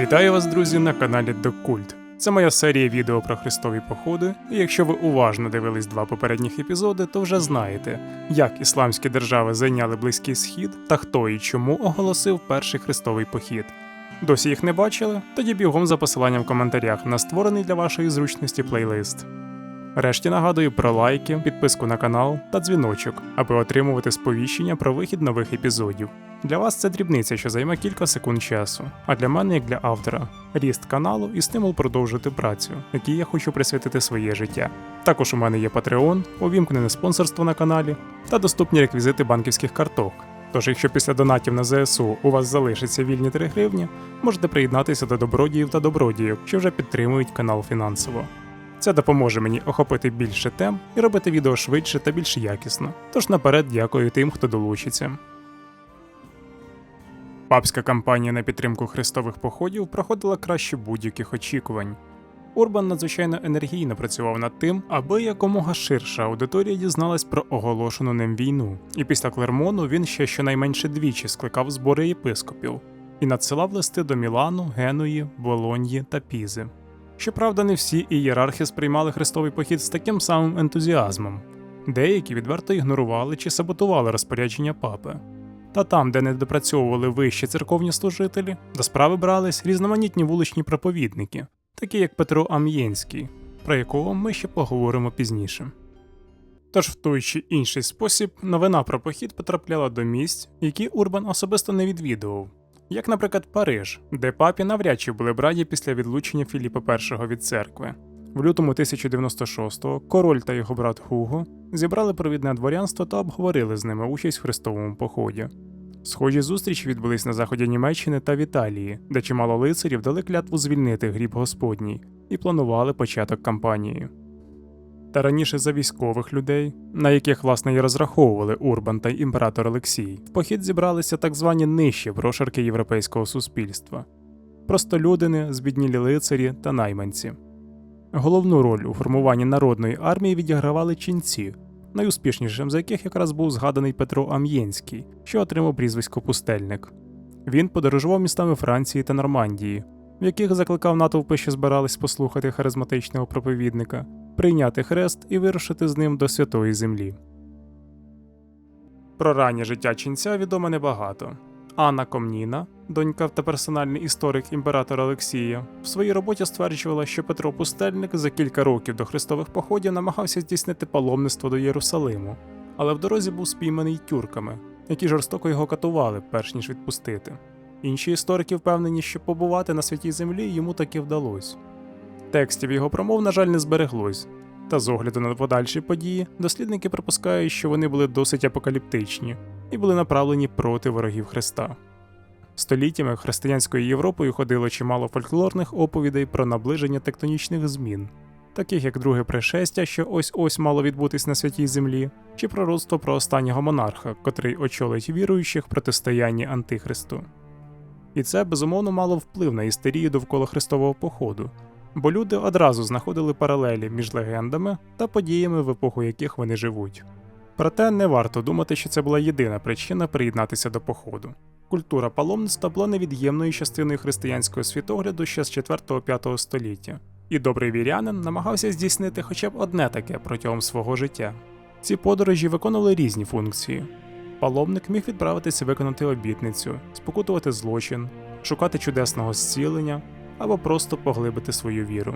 Вітаю вас, друзі, на каналі Докульт. Це моя серія відео про хрестові походи, і якщо ви уважно дивились два попередніх епізоди, то вже знаєте, як ісламські держави зайняли близький схід та хто і чому оголосив перший хрестовий похід. Досі їх не бачили? Тоді бігом за посиланням в коментарях на створений для вашої зручності плейлист. Решті нагадую про лайки, підписку на канал та дзвіночок, аби отримувати сповіщення про вихід нових епізодів. Для вас це дрібниця, що займе кілька секунд часу, а для мене, як для автора, ріст каналу і стимул продовжити працю, якій я хочу присвятити своє життя. Також у мене є Patreon, увімкнене спонсорство на каналі та доступні реквізити банківських карток. Тож, якщо після донатів на ЗСУ у вас залишиться вільні 3 гривні, можете приєднатися до добродіїв та добродіїв, що вже підтримують канал фінансово. Це допоможе мені охопити більше тем і робити відео швидше та більш якісно. Тож наперед дякую тим, хто долучиться. Папська кампанія на підтримку хрестових походів проходила краще будь-яких очікувань. Урбан надзвичайно енергійно працював над тим, аби якомога ширша аудиторія дізналась про оголошену ним війну, і після Клермону він ще щонайменше двічі скликав збори єпископів і надсилав листи до Мілану, Генуї, Болоньї та Пізи. Щоправда, не всі ієрархи сприймали хрестовий похід з таким самим ентузіазмом. Деякі відверто ігнорували чи саботували розпорядження папи. Та там, де не допрацьовували вищі церковні служителі, до справи брались різноманітні вуличні проповідники, такі як Петро Ам'єнський, про якого ми ще поговоримо пізніше. Тож в той чи інший спосіб новина про похід потрапляла до місць, які Урбан особисто не відвідував, як, наприклад, Париж, де папі навряд чи були б раді після відлучення Філіпа І від церкви. В лютому 1096-го король та його брат Хуго зібрали провідне дворянство та обговорили з ними участь в хрестовому поході. Схожі зустрічі відбулись на заході Німеччини та в Італії, де чимало лицарів дали клятву звільнити гріб Господній і планували початок кампанії. Та раніше за військових людей, на яких власне і розраховували Урбан та імператор Олексій, в похід зібралися так звані нижчі прошарки європейського суспільства простолюдини, збіднілі лицарі та найманці. Головну роль у формуванні народної армії відігравали ченці, найуспішнішим з яких якраз був згаданий Петро Ам'єнський, що отримав прізвисько Пустельник. Він подорожував містами Франції та Нормандії, в яких закликав натовпи, що збирались послухати харизматичного проповідника, прийняти хрест і вирушити з ним до святої землі. Про раннє життя ченця відомо небагато. Анна Комніна, донька та персональний історик імператора Олексія, в своїй роботі стверджувала, що Петро Пустельник за кілька років до хрестових походів намагався здійснити паломництво до Єрусалиму, але в дорозі був спійманий тюрками, які жорстоко його катували, перш ніж відпустити. Інші історики впевнені, що побувати на святій землі йому таки вдалося. Текстів його промов, на жаль, не збереглось, та з огляду на подальші події, дослідники припускають, що вони були досить апокаліптичні і були направлені проти ворогів Христа. Століттями християнською Європою ходило чимало фольклорних оповідей про наближення тектонічних змін, таких як друге пришестя, що ось ось мало відбутись на святій землі, чи пророцтво про останнього монарха, котрий очолить віруючих протистоянні Антихристу. І це безумовно мало вплив на істерію довкола Христового походу, бо люди одразу знаходили паралелі між легендами та подіями, в епоху яких вони живуть. Проте не варто думати, що це була єдина причина приєднатися до походу. Культура паломництва була невід'ємною частиною християнського світогляду ще з 4-5 століття, і добрий вірянин намагався здійснити хоча б одне таке протягом свого життя. Ці подорожі виконували різні функції. Паломник міг відправитися виконати обітницю, спокутувати злочин, шукати чудесного зцілення або просто поглибити свою віру.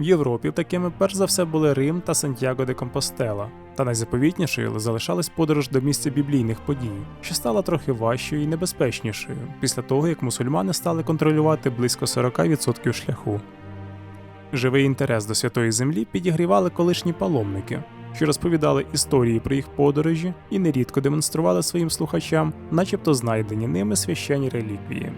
В Європі такими перш за все були Рим та Сантьяго де Компостела, та найзаповітнішою залишалась подорож до місця біблійних подій, що стала трохи важчою і небезпечнішою після того, як мусульмани стали контролювати близько 40% шляху. Живий інтерес до святої землі підігрівали колишні паломники, що розповідали історії про їх подорожі і нерідко демонстрували своїм слухачам, начебто знайдені ними священні реліквії.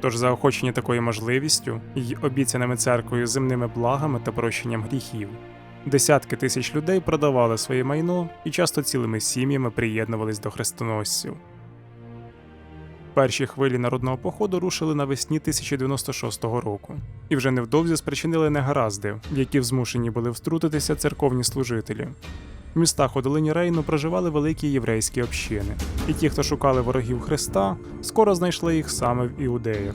Тож заохочені такою можливістю й обіцяними церквою земними благами та прощенням гріхів, десятки тисяч людей продавали своє майно і часто цілими сім'ями приєднувались до хрестоносців. Перші хвилі народного походу рушили навесні 1096 року, і вже невдовзі спричинили негаразди, в які змушені були втрутитися церковні служителі. В містах у долині Рейну проживали великі єврейські общини, і ті, хто шукали ворогів Христа, скоро знайшли їх саме в іудеях.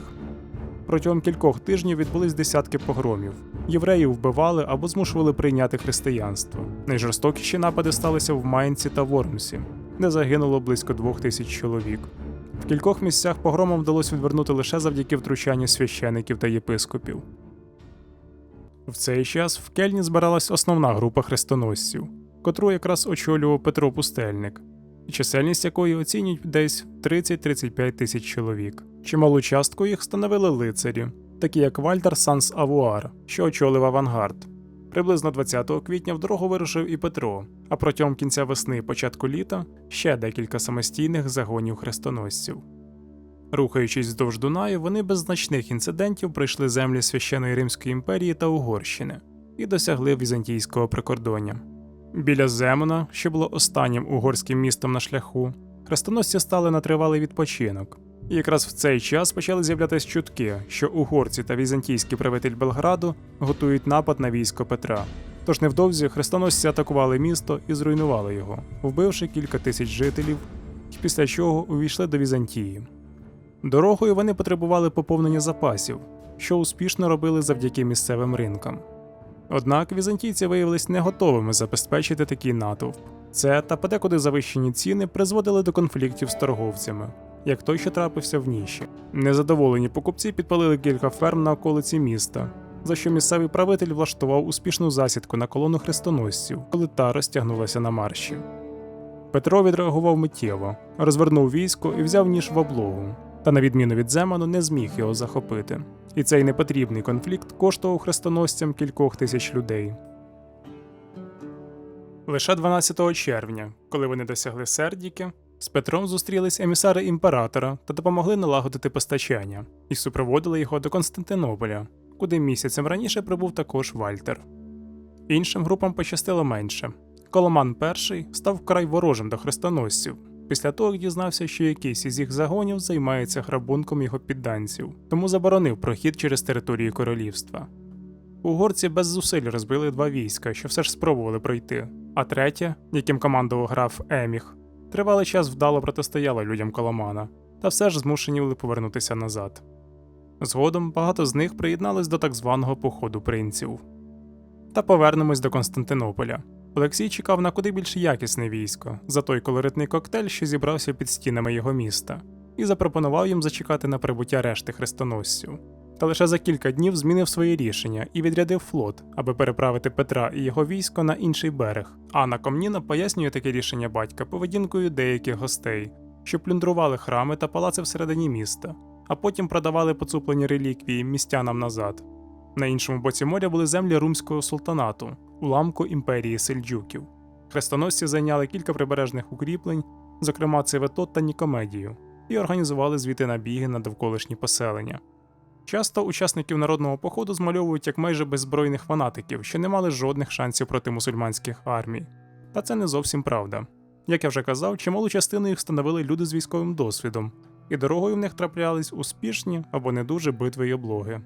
Протягом кількох тижнів відбулись десятки погромів. Євреїв вбивали або змушували прийняти християнство. Найжорстокіші напади сталися в Майнці та Вормсі, де загинуло близько двох тисяч чоловік. В кількох місцях погромам вдалося відвернути лише завдяки втручанню священиків та єпископів. В цей час в Кельні збиралась основна група хрестоносців, котру якраз очолював Петро Пустельник, чисельність якої оцінюють десь 30-35 тисяч чоловік. Чималу частку їх становили лицарі, такі як Вальтер Санс Авуар, що очолив авангард. Приблизно 20 квітня в дорогу вирушив і Петро, а протягом кінця весни і початку літа ще декілька самостійних загонів хрестоносців. Рухаючись вздовж Дунаю, вони без значних інцидентів пройшли землі священої Римської імперії та Угорщини і досягли візантійського прикордоння. Біля Земена, що було останнім угорським містом на шляху, хрестоносці стали на тривалий відпочинок. І якраз в цей час почали з'являтися чутки, що угорці та візантійський правитель Белграду готують напад на військо Петра. Тож невдовзі хрестоносці атакували місто і зруйнували його, вбивши кілька тисяч жителів, після чого увійшли до Візантії. Дорогою вони потребували поповнення запасів, що успішно робили завдяки місцевим ринкам. Однак візантійці виявились не готовими забезпечити такий натовп. Це та подекуди завищені ціни призводили до конфліктів з торговцями, як той, що трапився в ніші. Незадоволені покупці підпалили кілька ферм на околиці міста, за що місцевий правитель влаштував успішну засідку на колону хрестоносців, коли та розтягнулася на марші. Петро відреагував миттєво, розвернув військо і взяв ніж в облогу, та, на відміну від Земану, не зміг його захопити. І цей непотрібний конфлікт коштував хрестоносцям кількох тисяч людей. Лише 12 червня, коли вони досягли Сердіки, з Петром зустрілись емісари імператора та допомогли налагодити постачання і супроводили його до Константинополя, куди місяцем раніше прибув також Вальтер. Іншим групам пощастило менше. Коломан І став вкрай ворожим до хрестоносців, після того як дізнався, що якийсь із їх загонів займається грабунком його підданців, тому заборонив прохід через територію королівства. Угорці без зусиль розбили два війська, що все ж спробували пройти, а третє, яким командував граф Еміх, тривалий час вдало протистояло людям Коломана, та все ж змушені були повернутися назад. Згодом багато з них приєднались до так званого походу принців. Та повернемось до Константинополя. Олексій чекав на куди більш якісне військо за той колоритний коктейль, що зібрався під стінами його міста, і запропонував їм зачекати на прибуття решти хрестоносців. Та лише за кілька днів змінив своє рішення і відрядив флот, аби переправити Петра і його військо на інший берег. Анна Комніна пояснює таке рішення батька поведінкою деяких гостей, що плюндрували храми та палаци всередині міста, а потім продавали поцуплені реліквії містянам назад. На іншому боці моря були землі румського султанату, уламку імперії сельджуків. Хрестоносці зайняли кілька прибережних укріплень, зокрема Циветот та Нікомедію, і організували звідти набіги на довколишні поселення. Часто учасників народного походу змальовують як майже беззбройних фанатиків, що не мали жодних шансів проти мусульманських армій. Та це не зовсім правда. Як я вже казав, чималу частину їх становили люди з військовим досвідом, і дорогою в них траплялись успішні або не дуже битви й облоги.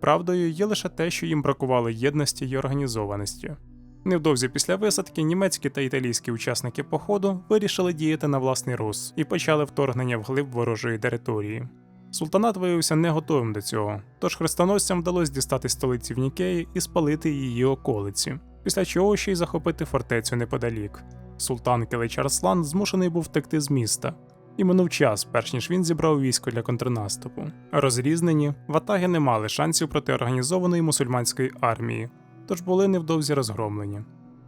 Правдою є лише те, що їм бракувало єдності й організованості. Невдовзі після висадки німецькі та італійські учасники походу вирішили діяти на власний роз і почали вторгнення вглиб ворожої території. Султанат виявився не готовим до цього, тож хрестоносцям вдалося дістати столиці в Нікеї і спалити її околиці, після чого ще й захопити фортецю неподалік. Султан Келич Арслан змушений був втекти з міста, і минув час, перш ніж він зібрав військо для контрнаступу. Розрізнені, ватаги не мали шансів проти організованої мусульманської армії, тож були невдовзі розгромлені.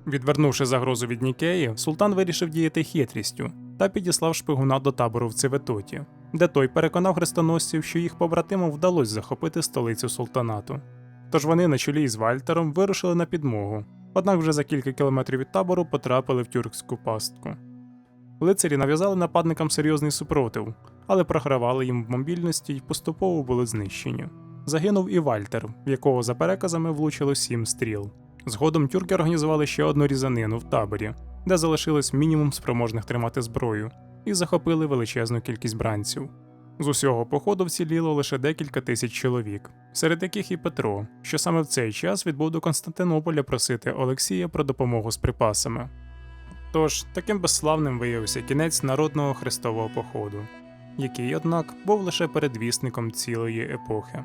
Відвернувши загрозу від Нікеї, султан вирішив діяти хитрістю та підіслав шпигуна до табору в Цеветоті, де той переконав хрестоносців, що їх побратимам вдалося захопити столицю султанату. Тож вони на чолі з Вальтером вирушили на підмогу, однак вже за кілька кілометрів від табору потрапили в тюркську пастку. Лицарі нав'язали нападникам серйозний супротив, але програвали їм в мобільності й поступово були знищені. Загинув і Вальтер, в якого за переказами влучило сім стріл. Згодом тюрки організували ще одну різанину в таборі, де залишилось мінімум спроможних тримати зброю, і захопили величезну кількість бранців. З усього походу вціліло лише декілька тисяч чоловік, серед яких і Петро, що саме в цей час відбув до Константинополя просити Олексія про допомогу з припасами. Тож таким безславним виявився кінець народного хрестового походу. який, однак, був лише передвісником цілої епохи.